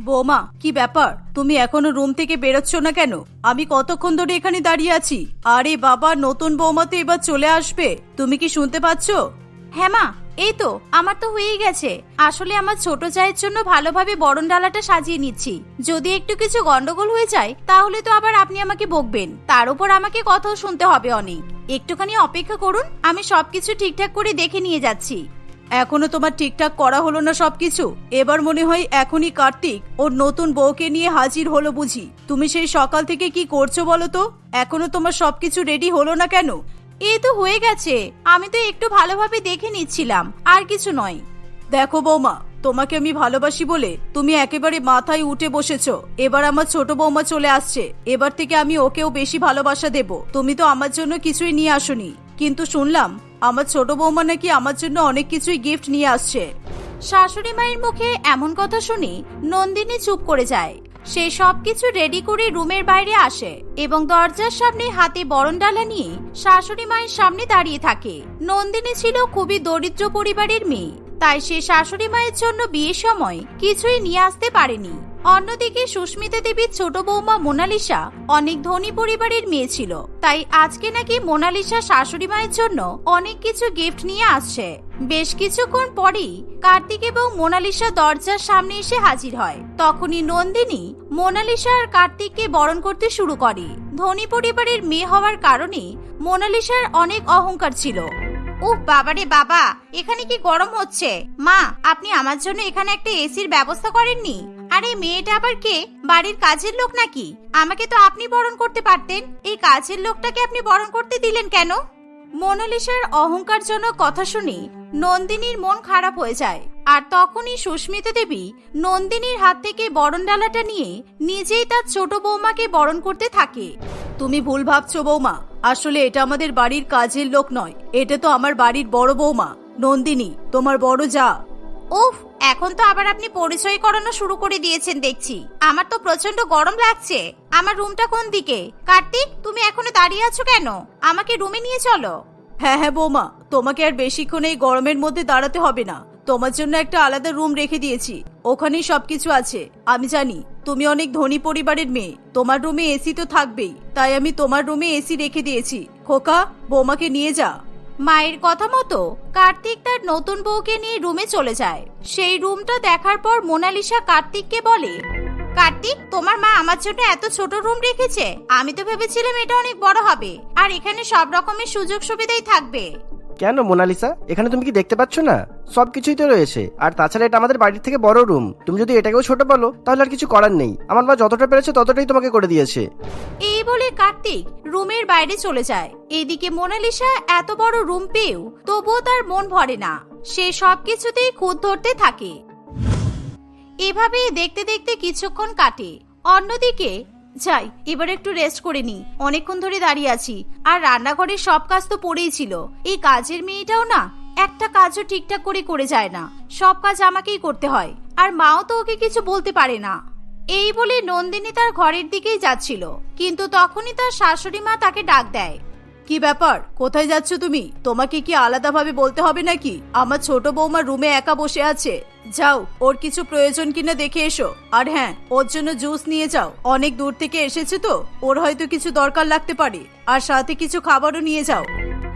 বৌমা, কি ব্যাপার? তুমি এখনও রুম থেকে বেরোচ্ছ না কেন? আমি কতক্ষণ ধরে এখানে দাঁড়িয়ে আছি? আরে বাবা, নতুন বৌমা তো এবার চলে আসবে। তুমি কি শুনতে পাচ্ছ? হ্যাঁ মা, এই তো, আমার তো হয়েই গেছে। আসলে আমার ছোট চায়ের জন্য ভালোভাবে বরণ ডালাটা সাজিয়ে নিচ্ছি। যদি একটু কিছু গন্ডগোল হয়ে যায়, তাহলে তো আবার আপনি আমাকে বকবেন। তার উপর আমাকে কথাও শুনতে হবে অনেক। একটুখানি অপেক্ষা করুন, আমি সবকিছু ঠিকঠাক করে দেখে নিয়ে যাচ্ছি। এখনও তোমার ঠিকঠাক করা হলো না সবকিছু? এবার মনে হয় এখনই কার্তিক ওর নতুন বউকে নিয়ে হাজির হলো বুঝি। তুমি সেই সকাল থেকে কি করছ বলো তো? এখনও তোমার সবকিছু রেডি হলো না কেন? এই তো হয়ে গেছে। আমি তো একটু ভালোভাবে দেখে নিচ্ছিলাম, আর কিছু নয়। দেখো বৌমা, তোমাকে আমি ভালোবাসি বলে তুমি একেবারে মাথায় উঠে বসেছো। এবার আমার ছোট বৌমা চলে আসছে। এবার থেকে আমি ওকেও বেশি ভালোবাসা দেব। তুমি তো আমার জন্য কিছুই নিয়ে আসোনি। কিন্তু শুনলাম আমার ছোট বৌমা নাকি আমার জন্য অনেক কিছুই গিফট নিয়ে আসছে। শাশুড়ি মায়ের মুখে এমন কথা শুনি নন্দিনী চুপ করে যায়। সে সবকিছু রেডি করে রুমের বাইরে আসে এবং দরজার সামনে হাতে বরণ ডালা নিয়ে শাশুড়ি মায়ের সামনে দাঁড়িয়ে থাকে। নন্দিনী ছিল খুবই দরিদ্র পরিবারের মেয়ে, তাই সে শাশুড়ি মায়ের জন্য বিয়ের সময় কিছুই নিয়ে আসতে পারেনি। অন্যদিকে সুস্মিতা দেবীর ছোট বৌমা মোনালিসা অনেক ধনী পরিবারের মেয়ে ছিল, তাই আজকে নাকি মোনালিসা শাশুড়ি মায়ের জন্য অনেক কিছু গিফট নিয়ে আসছে। বেশ কিছুক্ষণ পরেই কার্তিক এবং মোনালিসা দরজার সামনে এসে হাজির হয়। তখনই নন্দিনী মোনালিসা আর কার্তিককে বরণ করতে শুরু করে। ধনী পরিবারের মেয়ে হওয়ার কারণে মোনালিসার অনেক অহংকার ছিল। উফ, বাবারে বাবা, এখানে কি গরম হচ্ছে? মা, আপনি আমার জন্য এখানে একটা এসির ব্যবস্থা করেননি? আরে, মেয়েটা আবার কে? বাড়ির কাজের লোক নাকি? আমাকে তো আপনি বরণ করতে পারতেন। এই কাজের লোকটাকে আপনি বরণ করতে দিলেন কেন? মোনালিসার অহংকারজনক কথা শুনে নন্দিনীর মন খারাপ হয়ে যায়। আর তখনই সুস্মিতা দেবী নন্দিনীর হাত থেকে বরণ ডালাটা নিয়ে নিজেই তার ছোট বৌমাকে বরণ করতে থাকে। তুমি ভুল ভাবছ বৌমা। আসলে এটা আমাদের বাড়ির কাজের লোক নয়। এটা তো আমার বাড়ির বড় বৌমা। নন্দিনী তোমার বড় যা। উফ এখন তো আবার আপনি পরিচয় করানো শুরু করে দিয়েছেন দেখছি। আমার তো প্রচণ্ড গরম লাগছে। আমার রুমটা কোন দিকে? কার্তিক তুমি এখনও দাঁড়িয়ে আছো কেন? আমাকে রুমে নিয়ে চলো। হ্যাঁ হ্যাঁ বৌমা তোমাকে আর বেশিক্ষণ এই গরমের মধ্যে দাঁড়াতে হবে না। তোমার জন্য একটা আলাদা রুম রেখে দিয়েছি। ওখানেই সবকিছু আছে। আমি জানি, তুমি অনেক ধনী পরিবারের মেয়ে। তোমার রুমে এসি তো থাকবেই। তাই আমি তোমার রুমে এসি রেখে দিয়েছি। খোকা, বৌমাকে নিয়ে যা। মায়ের কথা মতো, কার্তিক তার নতুন বউকে নিয়ে রুমে চলে যায়। সেই রুমটা দেখার পর মোনালিসা কার্তিককে বলে, কার্তিক, তোমার মা আমার জন্য এত ছোট রুম রেখেছে। আমি তো ভেবেছিলাম এটা অনেক বড় হবে। আর এখানে সব রকমের সুযোগ সুবিধাই থাকবে। কেন মোনালিসা? এখানে তুমি কি দেখতে পাচ্ছ না? সবকিছুই তো রয়েছে। আর তাছাড়া এটা আমাদের বাড়ির থেকে বড় রুম। তুমি যদি এটাকেও ছোট বলো, তাহলে আর কিছু করার নেই। আমার মা যতটা পেরেছে ততটাই তোমাকে করে দিয়েছে। এই বলে কার্তিক রুমের বাইরে চলে যায়। এদিকে মোনালিসা এত বড় রুম পেয়েও তবুও তার মন ভরে না। সে সবকিছুতেই খুদ ধরতে থাকে। এভাবে দেখতে দেখতে কিছুক্ষণ কাটে। অন্যদিকে যাই, এবার একটু রেস্ট করে নি। অনেকক্ষণ ধরে দাঁড়িয়ে আছি। আর রান্নাঘরের সব কাজ তো পড়েই ছিল। এই কাজের মেয়েটাও না, একটা কাজও ঠিকঠাক করে করে যায় না। সব কাজ আমাকেই করতে হয়। আর মাও তো ওকে কিছু বলতে পারে না। এই বলে নন্দিনী তার ঘরের দিকেই যাচ্ছিল। কিন্তু তখনই তার শাশুড়ি মা তাকে ডাক দেয়। কি ব্যাপার? কোথায় যাচ্ছ তুমি? তোমাকে কি আলাদাভাবে বলতে হবে নাকি? আমার ছোট বৌমা রুমে একা বসে আছে। যাও, ওর কিছু প্রয়োজন কিনা দেখে এসো। আর হ্যাঁ ওর জন্য জুস নিয়ে যাও। অনেক দূর থেকে এসেছে তো, ওর হয়তো কিছু দরকার লাগতে পারে। আর সাথে কিছু খাবারও নিয়ে যাও।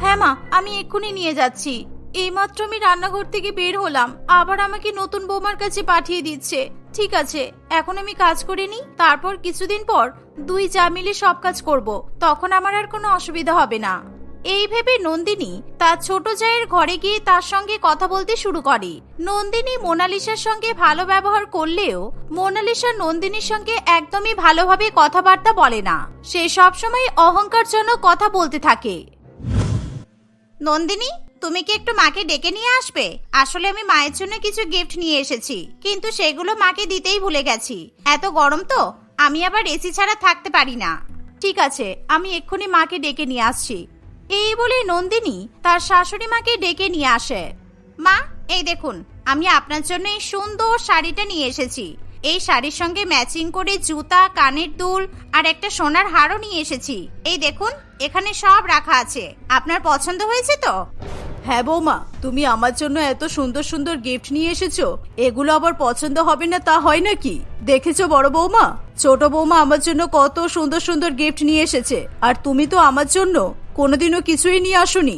হ্যাঁ মা, আমি এক্ষুনি নিয়ে যাচ্ছি। এইমাত্র আমি রান্নাঘর থেকে বের হলাম। আবার আমাকে নতুন বৌমার কাছে পাঠিয়ে দিচ্ছে। ঠিক আছে, এখন আমি কাজ করে নিই। তারপর কিছুদিন পর দুই যা মিলে সব কাজ করব। তখন আমার আর কোনো অসুবিধা হবে না। এই ভেবে নন্দিনী তার ছোট জায়ের ঘরে গিয়ে তার সঙ্গে কথা বলতে শুরু করে। নন্দিনী মোনালিসার সঙ্গে ভালো ব্যবহার করলেও মোনালিসা নন্দিনীর সঙ্গে একদমই ভালোভাবে কথাবার্তা বলে না। সে সবসময় অহংকারজনক কথা বলতে থাকে। নন্দিনী, তুমি কি একটু মাকে ডেকে নিয়ে আসবে? আসলে আমি মায়ের জন্য কিছু গিফট নিয়ে এসেছি, কিন্তু সেগুলো মাকে দিতেই ভুলে গেছি। এত গরম তো, আমি আবার এসি ছাড়া থাকতে পারি না। ঠিক আছে, আমি এক্ষুনি মাকে ডেকে নিয়ে আসছি। এই বলে নন্দিনী তার শাশুড়ি মাকে ডেকে নিয়ে আসে। মা, এই দেখুন, আমি আপনার জন্য এই সুন্দর শাড়িটা নিয়ে এসেছি। এই শাড়ির সঙ্গে ম্যাচিং করে জুতা, কানের দুল আর একটা সোনার হারও নিয়ে এসেছি। এই দেখুন, এখানে সব রাখা আছে। আপনার পছন্দ হয়েছে তো? হ্যাঁ বৌমা, তুমি আমার জন্য এত সুন্দর সুন্দর গিফট নিয়ে এসেছ। এগুলো আবার পছন্দ হবে না তা হয় নাকি? দেখেছ বড় বৌমা? ছোট বৌমা আমার জন্য কত সুন্দর সুন্দর গিফট নিয়ে এসেছে। আর তুমি তো আমার জন্য। কোনোদিনও কিছুই নিয়ে আসুনি।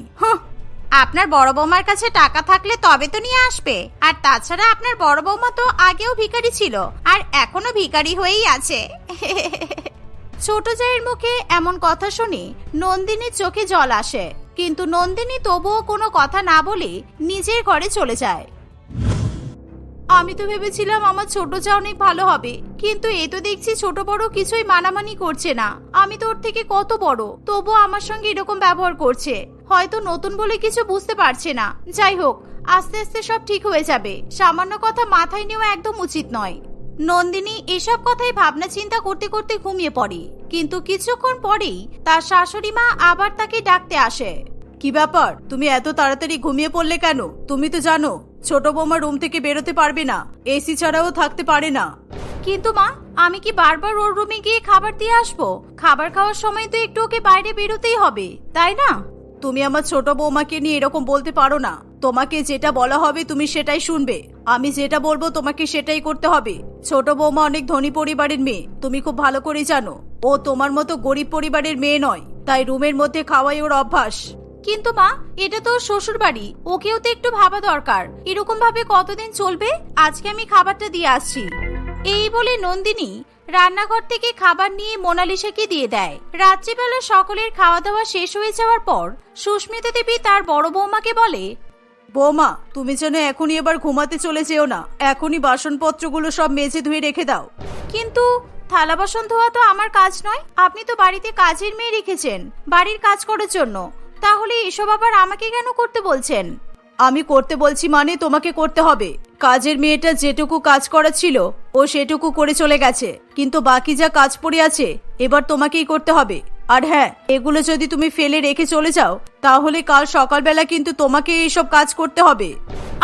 আপনার বড় বৌমার কাছে টাকা থাকলে তবে তো নিয়ে আসবে। আর তাছাড়া আপনার বড় বৌমা তো আগেও ভিখারি ছিল, আর এখনও ভিখারি হয়েই আছে। ছোট জায়ের মুখে এমন কথা শুনি নন্দিনীর চোখে জল আসে, কিন্তু নন্দিনী তবুও কোনো কথা না বলে নিজের ঘরে চলে যায়। আমি তো ভেবেছিলাম আমার ছোট চা অনেক ভালো হবে, কিন্তু এ তো দেখছি ছোট বড় কিছুই মানামানি করছে না। আমি তো ওর থেকে কত বড়, তবুও আমার সঙ্গে এরকম ব্যবহার করছে। হয়তো নতুন বলে কিছু বুঝতে পারছে না। যাই হোক, আস্তে আস্তে সব ঠিক হয়ে যাবে। সামান্য কথা মাথায় নেওয়া একদম উচিত নয়। নন্দিনী এসব কথাই ভাবনা চিন্তা করতে করতে ঘুমিয়ে পড়ে। কিন্তু কিছুক্ষণ পরেই তার শাশুড়ি মা আবার তাকে ডাকতে আসে। কি ব্যাপার? তুমি এত তাড়াতাড়ি ঘুমিয়ে পড়লে কেন? তুমি তো জানো ছোট বৌমা রুম থেকে বেরোতে পারবে না। এসি ছাড়াও থাকতে পারে না। কিন্তু মা আমি কি বারবার ওর রুমে গিয়ে খাবার দিয়ে আসব? খাবার খাওয়ার সময় তো একটু ওকে বাইরে বেরোতেই হবে তাই না? তুমি আমার ছোট বৌমাকে নিয়ে এরকম বলতে পারো না। তোমাকে যেটা বলা হবে তুমি সেটাই শুনবে। আমি যেটা বলব তোমাকে সেটাই করতে হবে। ছোট বৌমা অনেক ধনী পরিবারের মেয়ে তুমি খুব ভালো করে জানো। ও তোমার মতো গরিব পরিবারের মেয়ে নয় তাই রুমের মধ্যে খাওয়াই ওর অভ্যাস। কিন্তু মা এটা তো শ্বশুর বাড়ি ওকেও তো একটু ভাবা দরকার। এরকম ভাবে কতদিন চলবে? আজকে আমি খাবারটা দিয়ে আসছি। এই বলে নন্দিনী রান্নাঘর থেকে খাবার নিয়ে মোনালিসাকে দিয়ে দেয়। রাত্রিবেলা সকলের খাওয়া দাওয়া শেষ হয়ে যাওয়ার পর সুস্মিতা দেবী তার বড় বৌমাকে বলে বৌমা তুমি যেন এখনই এবার ঘুমাতে চলে যেও না। এখনই বাসনপত্রগুলো সব মেজে ধুয়ে রেখে দাও। কিন্তু থালা বাসন ধোয়া তো আমার কাজ নয়। আপনি তো বাড়িতে কাজের মেয়ে রেখেছেন। বাড়ির কাজ করার জন্য। তাহলে এসব আবার আমাকে কেন করতে বলছেন? আমি করতে বলছি মানে তোমাকে করতে হবে। কাজের মেয়েটা যেটুকু কাজ করা ছিল ও সেটুকু করে চলে গেছে। কিন্তু বাকি যা কাজ পড়ে আছে এবার তোমাকেই করতে হবে। আর হ্যাঁ এগুলো যদি তুমি ফেলে রেখে চলে যাও তাহলে কাল সকালবেলা কিন্তু তোমাকে এইসব কাজ করতে হবে।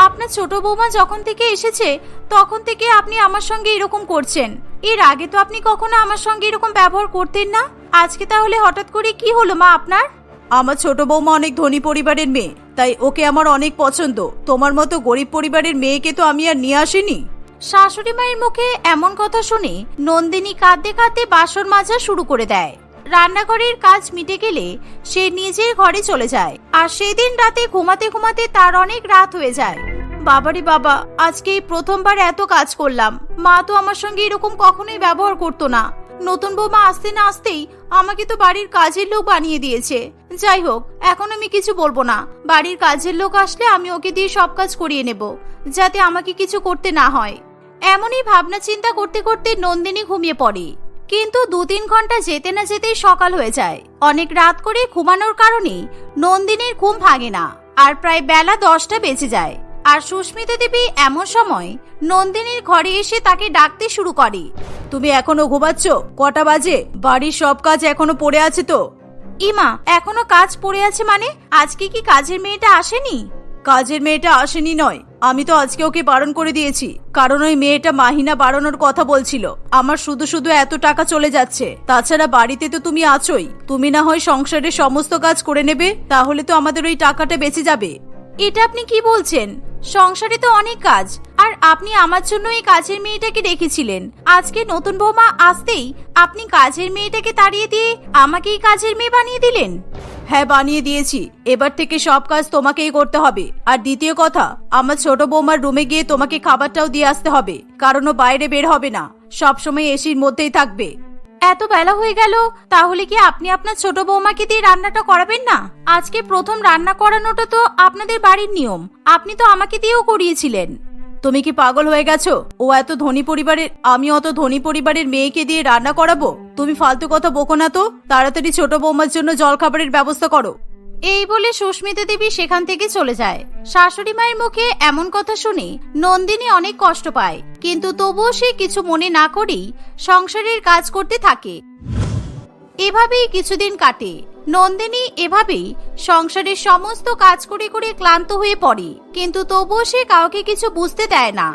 আপনার ছোট বৌমা যখন থেকে এসেছে তখন থেকে আপনি আমার সঙ্গে এরকম করছেন। এর আগে তো আপনি কখনো আমার সঙ্গে এরকম ব্যবহার করতেন না? আজকে তাহলে হঠাৎ করে কি হলো মা আপনার? আমার ছোট বৌমা অনেক ধনী পরিবারের মেয়ে, তাই ওকে আমার অনেক পছন্দ। তোমার মতো গরিব পরিবারের মেয়েকে তো আমি আর নিয়ে আসিনি। শাশুড়ি মায়ের মুখে এমন কথা শুনে নন্দিনী কাঁদতে কাঁদতে বাসন মাজা শুরু করে দেয়। রান্নাঘরের কাজ মিটে গেলে সে নিজের ঘরে চলে যায় আর সেদিন রাতে ঘুমাতে ঘুমাতে তার অনেক রাত হয়ে যায়। বাবারে বাবা, আজকে প্রথমবার এত কাজ করলাম। মা তো আমার সঙ্গে এরকম কখনোই ব্যবহার করতো না। নতুন বৌমা আসতে না আসতেই আমাকে তো বাড়ির কাজের লোক বানিয়ে দিয়েছে। যাই হোক, এখন আমি কিছু বলব না। বাড়ির কাজের লোক আসলে আমি ওকে দিয়ে সব কাজ করিয়ে নেব, যাতে আমাকে কিছু করতে না হয়। এমনই ভাবনা চিন্তা করতে করতে নন্দিনী ঘুমিয়ে পড়ে। কিন্তু দু তিন ঘণ্টা যেতে না যেতেই সকাল হয়ে যায়। অনেক রাত করে ঘুমানোর কারণে নন্দিনীর ঘুম ভাঙে না, আর প্রায় বেলা দশটা বেজে যায়। আর সুস্মিতা দেবী এমন সময় নন্দিনীর ঘরে এসে তাকে ডাকতে শুরু করে। তুমি এখনও ঘুমাচ্ছ? কটা বাজে? বাড়ির সব কাজ এখনও পড়ে আছে তো? ইমা, এখনও কাজ পড়ে আছে মানে? আজকে কি কাজের মেয়েটা আসেনি? কাজের মেয়েটা আসেনি নয়। আমি তো আজকে ওকে বারণ করে দিয়েছি। কারণ ওই মেয়েটা মাহিনা বাড়ানোর কথা বলছিল। আমার শুধু শুধু এত টাকা চলে যাচ্ছে। তাছাড়া বাড়িতে তো তুমি আছোই। তুমি না হয় সংসারের সমস্ত কাজ করে নেবে, তাহলে তো আমাদের ওই টাকাটা বেঁচে যাবে। এটা আপনি কি বলছেন? সংসারে তো অনেক কাজ, আর আপনি আমার জন্য এই কাজের মেয়েটাকে রেখেছিলেন। আজকে নতুন বৌমা আসতেই আপনি কাজের মেয়েটাকে তাড়িয়ে দিয়ে আমাকে এই কাজের মেয়ে বানিয়ে দিলেন? হ্যাঁ বানিয়ে দিয়েছি। এবার থেকে সব কাজ তোমাকেই করতে হবে। আর দ্বিতীয় কথা, আমার ছোট বৌমার রুমে গিয়ে তোমাকে খাবারটাও দিয়ে আসতে হবে, কারণ ও বাইরে বের হবে না। সব সময় এসির মধ্যেই থাকবে। এত বেলা হয়ে গেল, তাহলে কি আপনি আপনার ছোট বৌমাকে দিয়ে রান্নাটা করাবেন না? আজকে প্রথম রান্না করানোটা তো আপনাদের বাড়ির নিয়ম, আপনি তো আমাকে দিয়েও করিয়েছিলেন। তুমি কি পাগল হয়ে গেছো? ও এত ধনী পরিবারের, আমি অত ধনী পরিবারের মেয়েকে দিয়ে রান্না করাবো? তুমি ফালতু কথা বকো না তো? তাড়াতাড়ি ছোট বৌমার জন্য জলখাবারের ব্যবস্থা করো। এই বলে সুস্মিতা দেবী সেখান থেকে চলে যায়। শাশুড়ি মায়ের মুখে এমন কথা শুনে নন্দিনী অনেক কষ্ট পায়, কিন্তু তবুও সে কিছু মনে না করেই সংসারের কাজ করতে থাকে। এভাবেই কিছুদিন কাটে। নন্দিনী এভাবেই সংসারের সমস্ত কাজ করে করে ক্লান্ত হয়ে পড়ে, কিন্তু তবুও সে কাউকে কিছু বুঝতে দেয় না।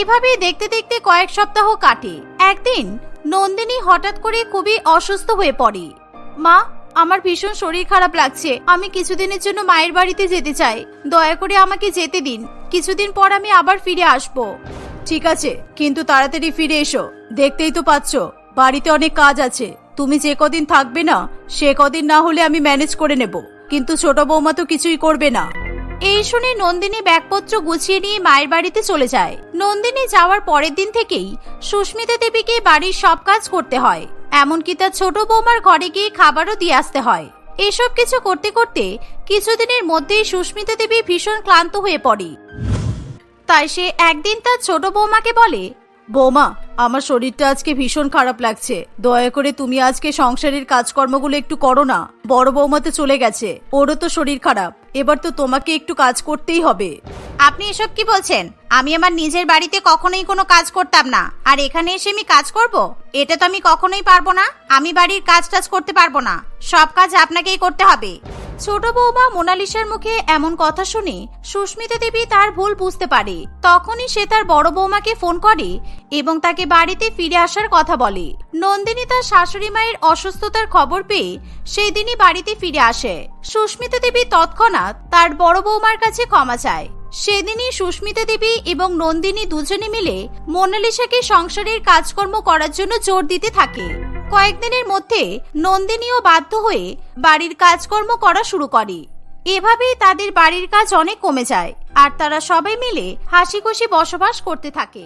এভাবেই দেখতে দেখতে কয়েক সপ্তাহ কাটে। একদিন নন্দিনী হঠাৎ করে খুবই অসুস্থ হয়ে পড়ে। মা আমার ভীষণ শরীর খারাপ লাগছে। আমি কিছুদিনের জন্য মায়ের বাড়িতে যেতে চাই। দয়া করে আমাকে যেতে দিন। কিছুদিন পর আমি আবার ফিরে আসব। ঠিক আছে, কিন্তু তাড়াতাড়ি ফিরে এসো। দেখতেই তো পাচ্ছ, বাড়িতে অনেক কাজ আছে। তুমি যে কদিন থাকবে না, সে কদিন না হলে আমি ম্যানেজ করে নেব। কিন্তু ছোট বৌমা তো কিছুই করবে না। এই শুনে নন্দিনী ব্যাগপত্র গুছিয়ে নিয়ে মায়ের বাড়িতে চলে যায়। নন্দিনী যাওয়ার পরের দিন থেকেই সুস্মিতা দেবীকে বাড়ির সব কাজ করতে হয়, এমনকি তার ছোট বৌমার ঘরে গিয়ে খাবারও দিয়ে আসতে হয়। এসব কিছু করতে করতে কিছুদিনের মধ্যেই সুস্মিতা দেবী ভীষণ ক্লান্ত হয়ে পড়ে। তাই সে একদিন তার ছোট বৌমাকে বলে, বৌমা, আমার শরীরটা আজকে ভীষণ খারাপ লাগছে। দয়া করে তুমি আজকে সংসারের কাজকর্মগুলো একটু করো না। বড় বৌমা তো চলে গেছে, ওরও তো শরীর খারাপ। এবার তো তোমাকে একটু কাজ করতেই হবে। আপনি এসব কি বলছেন? আমি আমার নিজের বাড়িতে কখনোই কোনো কাজ করতাম না। আর এখানে এসে আমি কাজ করব? এটা তো আমি কখনোই পারব না। আমি বাড়ির কাজ টাজ করতে পারব না। সব কাজ আপনাকেই করতে হবে। ছোট বৌমা মোনালিসার মুখে এমন কথা শুনে সুস্মিতা দেবী তার ভুল বুঝতে পারে। তখনই সে তার বড় বৌমাকে ফোন করে এবং তাকে বাড়িতে ফিরে আসার কথা বলে। নন্দিনী তার শাশুড়ি মায়ের অসুস্থতার খবর পেয়ে সেই দিনই বাড়িতে ফিরে আসে। সুস্মিতা দেবী তৎক্ষণাৎ তার বড় বৌমার কাছে ক্ষমা চায়। সেদিনই সুস্মিতা দেবী এবং নন্দিনী দুজনে মিলে মোনালিসাকে সংসারের কাজকর্ম করার জন্য জোর দিতে থাকে। কয়েকদিনের মধ্যে নন্দিনীও বাধ্য হয়ে বাড়ির কাজকর্ম করা শুরু করে। এভাবেই তাদের বাড়ির কাজ অনেক কমে যায়, আর তারা সবাই মিলে হাসি খুশি বসবাস করতে থাকে।